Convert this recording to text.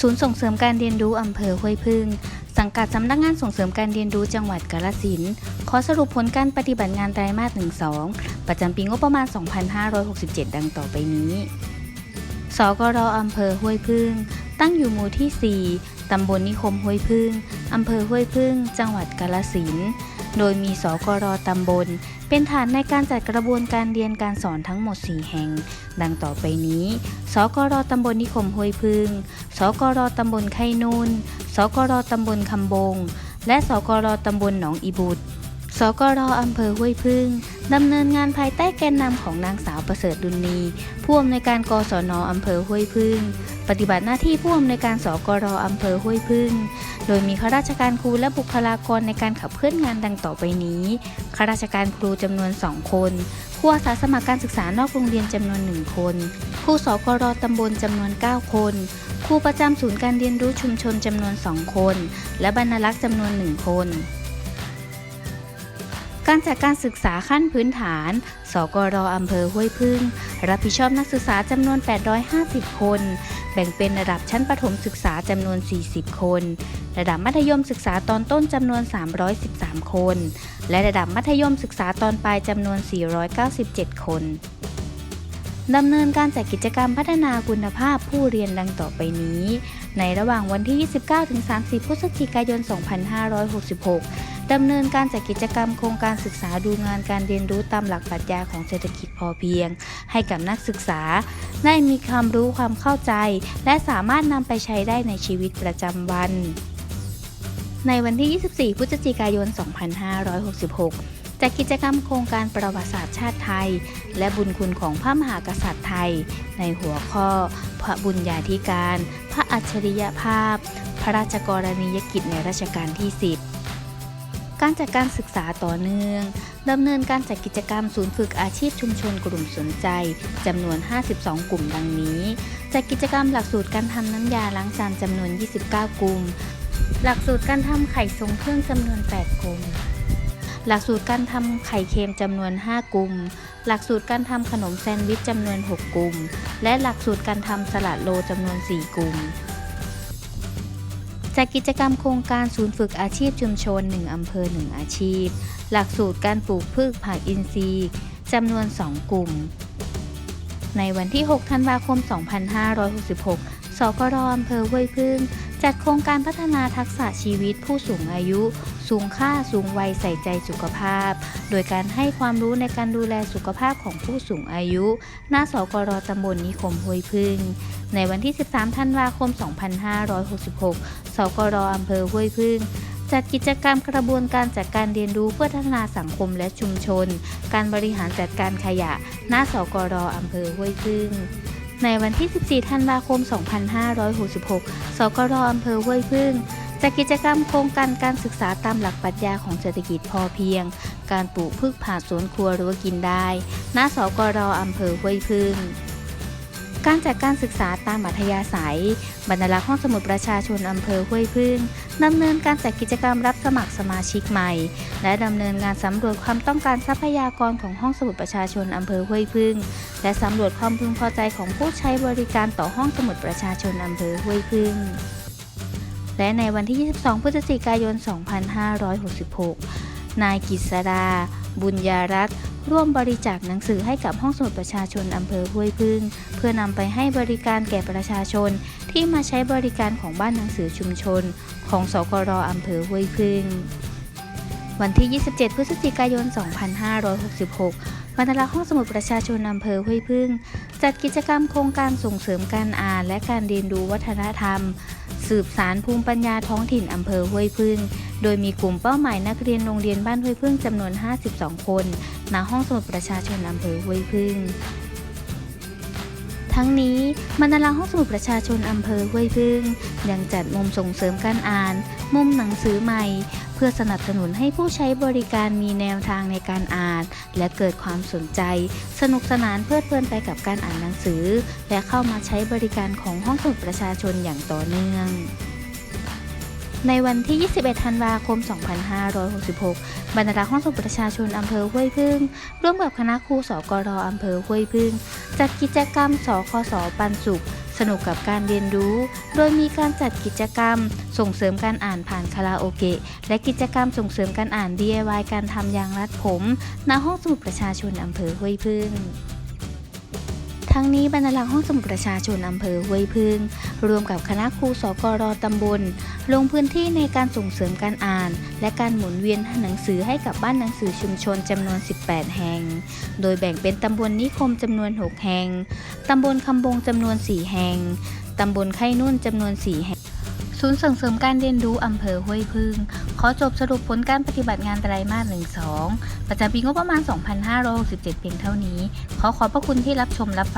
ศูนย์ส่งเสริมการเรียนรู้อำเภอห้วยพึ่ง สังกัดสำนักงานส่งเสริมการเรียนรู้จังหวัดกาฬสินธุ์ขอสรุปผลการปฏิบัติงานไตรมาส 1-2 ประจำปีงบประมาณ 2567 ดังต่อไปนี้สกรอำเภอห้วยพึ่ง ตั้งอยู่หมู่ที่ 4 ตำบลนิคมห้วยพึ่ง อำเภอห้วยพึ่ง จังหวัดกาฬสินธุ์ โดยมีสกรตำบล เป็นฐานในการจัดกระบวนการเรียนการสอนทั้งหมด 4 แห่ง ดังต่อไปนี้ สกรตำบลนิคมห้วยพึ่งสกรตำบลไข่นุนสกรตำบลคำบง และสกรตำบลหนองอีบุตรสกรอำเภอห้วยพึ่ง ดำเนินงานภายใต้แกนนำของนางสาวประเสริฐดุลนีผู้อำนวยการกศนอำเภอห้วยพึ่ง ปฏิบัติหน้าที่ผู้อำนวยการสกรอำเภอห้วยพึ่ง โดยมีข้าราชการครูและบุคลากรในการขับเคลื่อนงานดังต่อไปนี้ข้าราชการครูจำนวน2คนครูอาสาสมัครการศึกษานอกโรงเรียนจำนวน1คนครูสกรตำบลจำนวน 9 คนครูประจำศูนย์การเรียนรู้ชุมชนจำนวน 2 คน และบรรลักษ์จำนวน 1 คน การจัดการศึกษาขั้นพื้นฐาน สกรอำเภอห้วยพึ่ง รับผิดชอบนักศึกษาจำนวน 850 คน แบ่งเป็นระดับชั้นประถมศึกษาจำนวน 40 คน ระดับมัธยมศึกษาตอนต้นจำนวน 313 คน และระดับมัธยมศึกษาตอนปลายจำนวน 497 คนดำเนินการจัดกิจกรรมพัฒนาคุณภาพผู้เรียนดังต่อไปนี้ ในระหว่างวันที่ 29-30 พฤศจิกายน 2566 ดำเนินการจัดกิจกรรมโครงการศึกษาดูงานการเรียนรู้ตามหลักปรัชญาของเศรษฐกิจพอเพียง ให้กับนักศึกษา ได้มีความรู้ความเข้าใจ และสามารถนำไปใช้ได้ในชีวิตประจำวัน ในวันที่ 24 พฤศจิกายน 2566จากกิจกรรมโครงการประวัติศาสตร์ชาติไทย และบุญคุณของพระมหากษัตริย์ไทย ในหัวข้อ พระบุญญาธิการ พระอัจฉริยภาพ พระราชกรณียกิจในรัชกาลที่ 10 การจัดการศึกษาต่อเนื่องดำเนินการจัดกิจกรรมศูนย์ฝึกอาชีพชุมชนกลุ่มสนใจจำนวน 52 กลุ่มดังนี้จัดกิจกรรมหลักสูตรการทำน้ำยาล้างจานจำนวน 29 กลุ่ม หลักสูตรการทำไข่ทรงเครื่องจำนวน 8 กลุ่ม หลักสูตรการทำไข่เค็มจำนวน 5 กลุ่ม หลักสูตรการทำขนมแซนด์วิชจำนวน 6 กลุ่ม และหลักสูตรการทำสลัดโลจำนวน 4 กลุ่ม จากกิจกรรมโครงการศูนย์ฝึกอาชีพชุมชน 1 อำเภอ 1 อาชีพ หลักสูตรการปลูกพืชผักอินทรีย์จำนวน 2 กลุ่ม ในวันที่ 6 ธันวาคม 2566 สกรอำเภอห้วยพึ่ง จัดโครงการพัฒนาทักษะชีวิตผู้สูงอายุ สูงค่าสูงวัยใส่ใจสุขภาพ โดยการให้ความรู้ในการดูแลสุขภาพของผู้สูงอายุ หน้าสกรตำบลนิคมห้วยพึ่ง ในวันที่ 13 ธันวาคม 2566 สกรอำเภอห้วยพึ่งจัดกิจกรรมกระบวนการจัดการเรียนรู้เพื่อพัฒนาสังคมและชุมชน การบริหารจัดการขยะ หน้าสกรอำเภอห้วยพึ่ง ในวันที่ 14 ธันวาคม 2566 สกรอำเภอห้วยพึ่ง จัดกิจกรรมโครงการการศึกษาตามหลักปรัชญาของเศรษฐกิจพอเพียง การปลูกพืชผักสวนครัวรั้วกินได้หน้าสกรอำเภอห้วยพึ่งการจัดการศึกษาตามอัธยาศัย บรรณารักษ์ห้องสมุดประชาชนอำเภอห้วยพึ่งดำเนินการจัดกิจกรรมรับสมัครสมาชิกใหม่ และดำเนินงานสำรวจความต้องการทรัพยากรของห้องสมุดประชาชนอำเภอห้วยพึ่ง และสำรวจความพึงพอใจของผู้ใช้บริการต่อห้องสมุดประชาชนอำเภอห้วยพึ่ง และในวันที่ 22 พฤศจิกายน 2566 นายกิษดา บุญญารัตน์ร่วมบริจาคหนังสือให้กับห้องสมุดประชาชนอำเภอห้วยพึ่ง เพื่อนำไปให้บริการแก่ประชาชนที่มาใช้บริการของบ้านหนังสือชุมชน ของสกรอำเภอห้วยพึ่ง วันที่ 27 พฤศจิกายน 2566บรรณาห้องสมุดประชาชนอำเภอห้วยพึ่ง จัดกิจกรรมโครงการส่งเสริมการอ่านและการเรียนรู้วัฒนธรรม สืบสารภูมิปัญญาท้องถิ่นอำเภอห้วยพึ่ง โดยมีกลุ่มเป้าหมายนักเรียนโรงเรียนบ้านห้วยพึ่งจำนวน 52 คน ณ ห้องสมุดประชาชนอำเภอห้วยพึ่ง ทั้งนี้บรรณารักษ์ห้องสมุดประชาชนอำเภอห้วยพึ่ง ยังจัดมุมส่งเสริมการอ่าน มุมหนังสือใหม่ เพื่อสนับสนุนให้ผู้ใช้บริการมีแนวทางในการอ่าน และเกิดความสนใจ สนุกสนานเพลิดเพลินไปกับการอ่านหนังสือ และเข้ามาใช้บริการของห้องสมุดประชาชนอย่างต่อเนื่อง ในวันที่ 21 ธันวาคม 2566 บรรดาห้องสมุดประชาชนอำเภอห้วยพึ่ง ร่วมกับคณะครูสกรอำเภอห้วยพึ่ง จัดกิจกรรมสคสปันสุข สนุกกับการเรียนรู้ โดยมีการจัดกิจกรรม ส่งเสริมการอ่านผ่านคาราโอเกะ และกิจกรรมส่งเสริมการอ่าน DIY การทำยางรัดผม ณ ห้องสมุดประชาชนอำเภอห้วยพึ่ง ทั้งนี้บรรณารักษ์ห้องสมุดประชาชนอำเภอห้วยพึ่งรวมกับคณะครูสกรตำบล ลงพื้นที่ในการส่งเสริมการอ่าน และการหมุนเวียนหนังสือให้กับบ้านหนังสือชุมชนจำนวน 18 แห่ง โดยแบ่งเป็นตำบลนิคมจำนวน 6 แห่ง ตำบลคำบงจำนวน 4 แห่ง ตำบลไข่นุ่นจำนวน 4 แห่งศูนย์ส่งเสริมการเรียนรู้อำเภอห้วยพึ่ง ขอจบสรุปผลการปฏิบัติงานไตรมาส 1-2 ประจำปีงบประมาณ 2567 เพียงเท่านี้ ขอขอบพระคุณที่รับชมรับฟัง